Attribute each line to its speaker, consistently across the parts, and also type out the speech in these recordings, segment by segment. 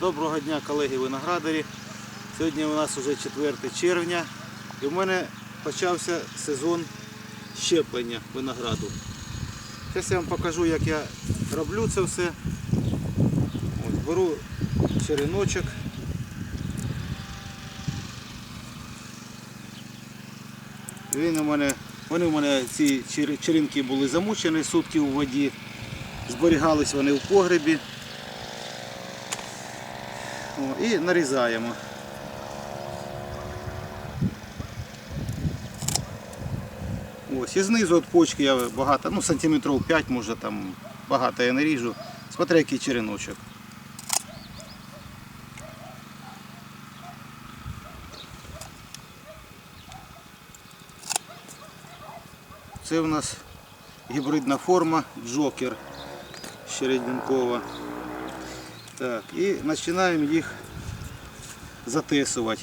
Speaker 1: Доброго дня, колеги виноградарі. Сьогодні у нас вже 4 червня і в мене почався сезон щеплення винограду. Зараз я вам покажу, як я роблю це все. Ось, беру череночок. Він у мене, вони у мене ці чер- черенки були замучені сутки у воді. Зберігались вони в погребі. О, і нарізаємо. Ось, і знизу від почки я багато, ну сантиметрів 5 може там багато я не ріжу. Смотря який череночок. Це у нас гібридна форма Джокер Щереденкова. Так, і починаємо їх затесувати.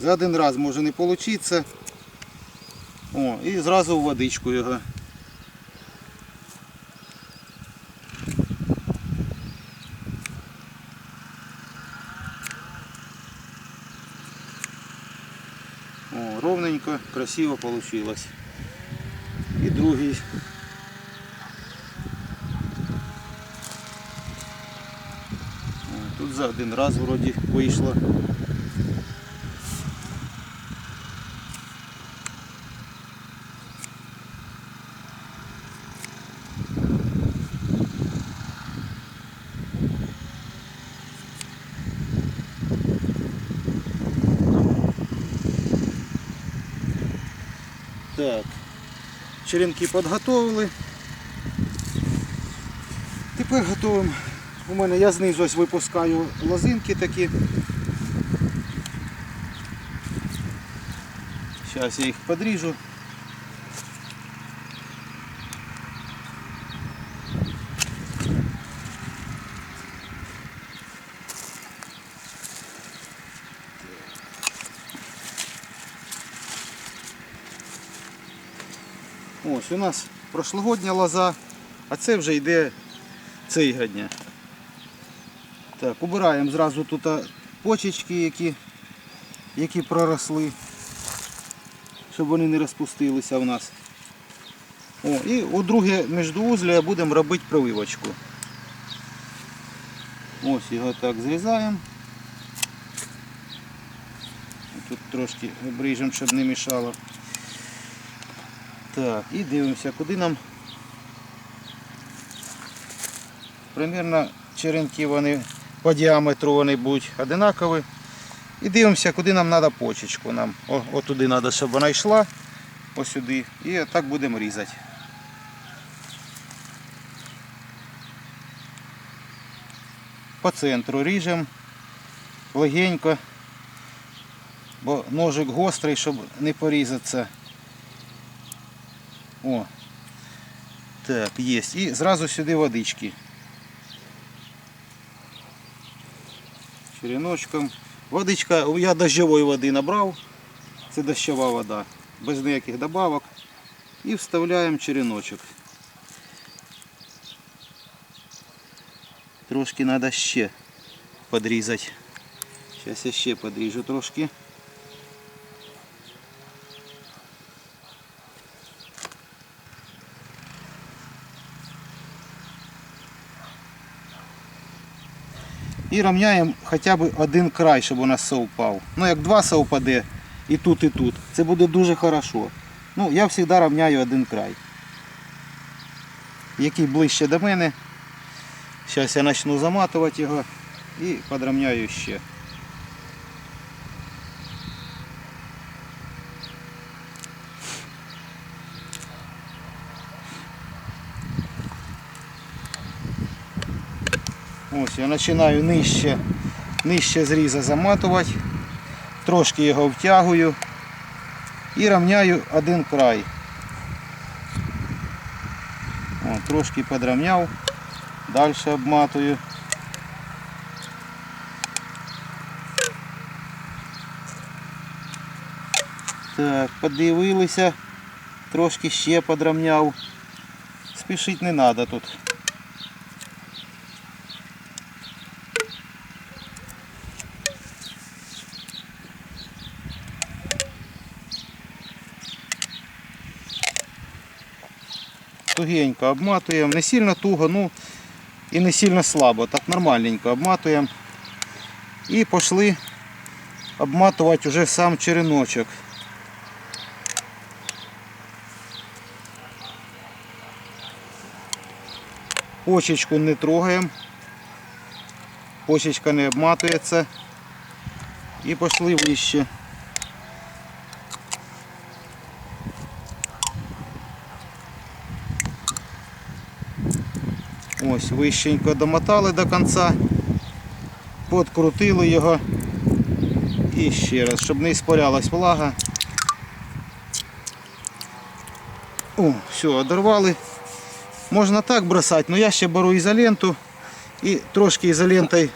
Speaker 1: За один раз може не вийти. О, і зразу в водичку його. О, ровненько, красиво получилось. І другий. О, за один раз вроді вийшло. Так, черенки підготовили. Тепер готуємо. У мене я знизу ось випускаю лозинки такі. Зараз я їх подріжу. Ось у нас прошлогодня лоза, а це вже йде цейгодня. Так, убираємо зразу тут почечки, які, які проросли, щоб вони не розпустилися в нас. О, і у друге міждоузля будемо робити прививочку. Ось його так зрізаємо. Тут трошки обріжемо, щоб не мішало. Так, і дивимося, куди нам. Примірно черенки вони по діаметру вони будуть одинакові. І дивимося, куди нам треба почечку. Нам отуди треба, щоб вона йшла. Ось сюди. І так будемо різати. По центру ріжемо легенько, бо ножик гострий, щоб не порізатися. О. Так, є. І зразу сюди водички. Череночком. Водичка, я дощової води набрав. Це дощова вода. Без ніяких добавок. І вставляємо череночок. Трошки треба ще подрізати. Зараз я ще подріжу трошки. І рівняємо хоча б один край, щоб у нас совпав. Ну як два совпаде і тут, і тут, це буде дуже хорошо. Ну, я завжди рівняю один край. Який ближче до мене. Зараз я почну заматувати його і підрівняю ще. Ось я починаю нижче, нижче зріза заматувати, трошки його втягую і рівняю один край. О, трошки підрівняв, далі обматую. Так, подивилися, трошки ще підрівняв. Спішити не треба тут. Тугенько обматуємо, не сильно туго, ну і не сильно слабо, так нормальненько обматуємо. І пішли обматувати вже сам череночок. Почечку не трогаємо. Почечка не обматується. І пішли вище. Ось вищенько домотали до кінця, подкрутили його і ще раз, щоб не іспарялась влага. О, все, одорвали. Можна так бросати, але я ще беру ізоленту і трошки ізолентою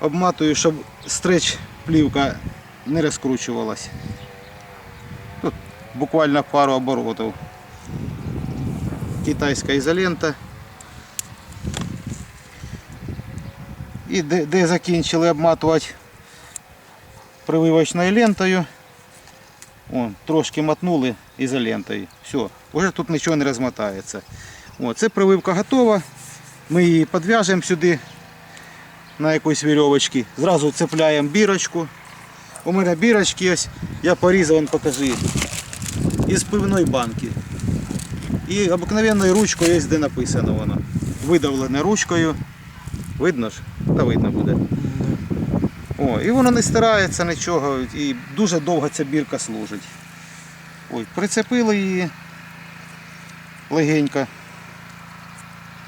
Speaker 1: обматую, щоб стреч плівка не розкручувалась. Тут буквально пару оборотів. Китайська ізолента. І де, де закінчили обматувати прививочною лентою. О, трошки мотнули ізолентою. Все, вже тут нічого не розмотається. О, це прививка готова. Ми її підв'яжемо сюди на якоїсь вірьовочці. Зразу цепляємо бірочку. У мене бірочки ось, я порізав, он покажи, із пивної банки. І обикновенною ручкою, ось де написано воно. Видавлене ручкою. Видно ж? Та видно буде. О, і воно не стирається нічого, і дуже довго ця бірка служить. Ой, прицепили її легенько,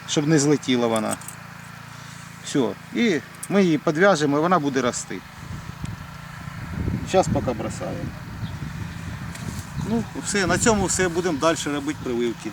Speaker 1: щоб не злетіла вона. Все. І ми її підв'яжемо і вона буде рости. Зараз поки бросаємо. Ну, все, на цьому все будемо далі робити прививки.